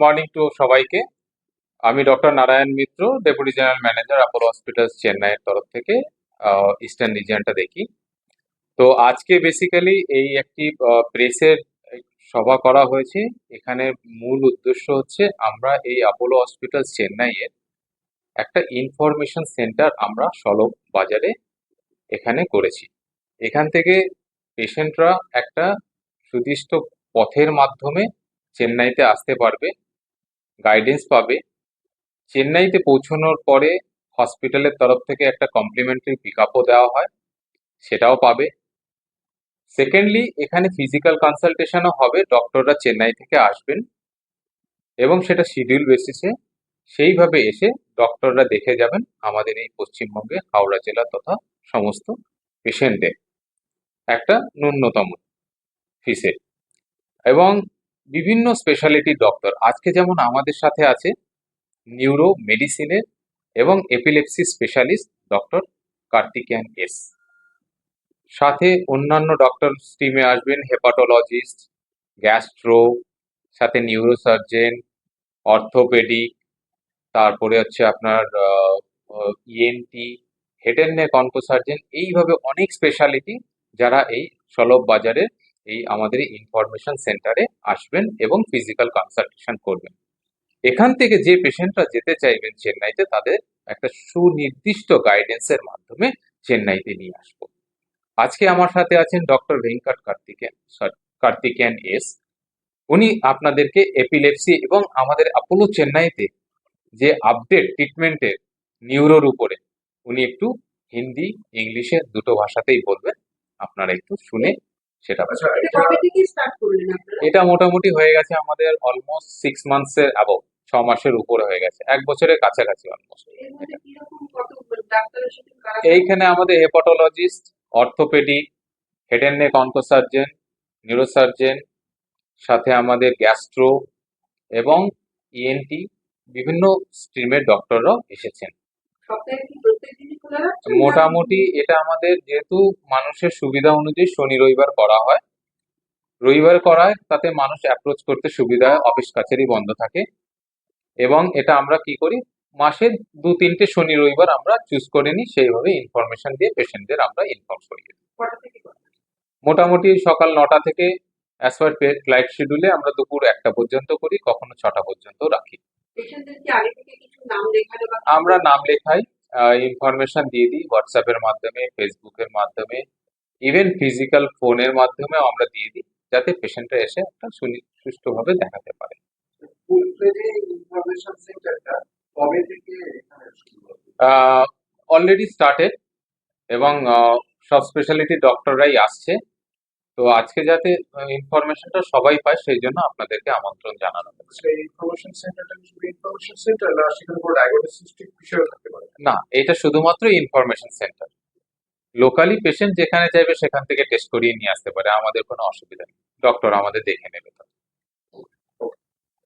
Morning to সবাইকে। আমি doctor Narayan Mitra deputy general manager Apollo hospital চেন্নাইয়ের তরফ থেকে ইস্টার্ন রিজিয়নটা দেখি। তো আজকে বেসিক্যালি এই একটি প্রেসের সভা করা হয়েছে। এখানে মূল উদ্দেশ্য হচ্ছে আমরা এই অ্যাপোলো হসপিটাল চেন্নাইয়ের একটা ইনফরমেশন সেন্টার আমরা সলভ বাজারে এখানে করেছি। এখান থেকে পেশেন্টরা একটা সুদিষ্ট পথের মাধ্যমে চেন্নাইতে আসতে পারবে। গাইডেন্স পাবে। চেন্নাইতে পৌঁছানোর পরে হসপিটালের তরফ থেকে একটা কমপ্লিমেন্টারি পিক আপও দেওয়া হয়, সেটাও পাবে। সেকেন্ডলি এখানে ফিজিক্যাল কনসালটেশনও হবে ডক্টররা চেন্নাই থেকে আসবেন এবং সেটা শিডিউল বেসিসে সেইভাবে এসে ডক্টররা দেখে যাবেন আমাদের এই পশ্চিমবঙ্গে, হাওড়া জেলা তথা সমস্ত পেশেন্টদের একটা ন্যূনতম ফিসে এবং বিভিন্ন স্পেশালিটি ডক্টর আজকে যেমন আমাদের সাথে আছে নিউরো মেডিসিনের এবং epilepsy specialist doctor Karthikeyan S. সাথে অন্যান্য ডক্টর টিমে আসবেন হেপাটোলজিস্ট গ্যাস্ট্রো সাথে নিউরোসার্জেন অর্থোপেডিক তারপরে হচ্ছে আপনার ENT head and neck oncosurgeon এইভাবে অনেক স্পেশালিটি যারা এই সলভ বাজারে এই আমাদের ইনফরমেশন সেন্টারে আসবেন এবং ফিজিক্যাল কনসালটেশন করবেন। এখান থেকে যে পেশেন্টরা যেতে চাইবেন চেন্নাইতে, তাদের একটা সুনির্দিষ্ট গাইডেন্সের মাধ্যমে চেন্নাইতে নিয়ে আসব। আজকে আমার সাথে আছেন ডক্টর ভেঙ্কট কার্তিকেন কার্তিকেয়ান এস। উনি আপনাদেরকে এপিলেপসি এবং আমাদের অ্যাপোলো চেন্নাইতে যে আপডেট ট্রিটমেন্টের নিউরোর উপরে উনি একটু হিন্দি, ইংলিশে দুটো ভাষাতেই বলবেন। আপনারা একটু শুনে সেটা আচ্ছা। এটা মোটামুটি হয়ে গেছে আমাদের অলমোস্ট সিক্স মান্থসের অ্যাবভ ছ মাসের উপরে হয়ে গেছে। এক বছরের কাছাকাছি অলমোস্ট এর এইখানে আমাদের hepatologist orthopedic head and neck oncosurgeon neurosurgeon সাথে আমাদের গ্যাস্ট্রো এবং ইএনটি বিভিন্ন স্ট্রিমের ডক্টররাও এসেছেন। মোটামুটি এটা আমাদের যেহেতু মানুষের সুবিধা অনুযায়ী শনি রবিবার করা হয়। রবিবার করায় তাতে মানুষ অ্যাপ্রোচ করতে সুবিধা হয় অফিস কাছারি বন্ধ থাকে। এবং এটা আমরা কি করি মাসে দু তিনটে শনি রবিবার আমরা চুজ করে নিই সেইভাবে ইনফরমেশন দিয়ে পেশেন্টদের আমরা ইনফর্ম করি কটা মোটামুটি সকাল নটা থেকে অ্যাজ পার ফ্লাইট শিডিউলে আমরা দুপুর একটা পর্যন্ত করি কখনো ছটা পর্যন্ত রাখি। আমরা নাম লেখাই ইনফরমেশন দিয়ে দিই হোয়াটসঅ্যাপের মাধ্যমে ফেসবুকের মাধ্যমে ইভেন ফিজিক্যাল ফোনের মাধ্যমে আমরা দিয়ে দিই যাতে পেশেন্টরা এসে একটা সুষ্ঠুভাবে দেখাতে পারে। অলরেডি স্টার্টেড এবং সব স্পেশালিটি ডক্টররাই আসছে। তো আজকে যাতে ইনফরমেশনটা সবাই পায় সেই জন্য আপনাদেরকে আমন্ত্রণ জানানো হচ্ছে। সেই ইনফরমেশন সেন্টারটা কি শুধু ইনফরমেশন সেন্টার না সেখানে কোনো ডায়াগনোস্টিক বিষয় থাকতে পারে? না এটা শুধুমাত্র ইনফরমেশন সেন্টার লোকালি পেশেন্ট যেখানে চাইবে সেখান থেকে টেস্ট করিয়ে নিয়ে আসতে পারে আমাদের কোনো অসুবিধা নেই। ডক্টর আমাদের দেখে নেবে। তো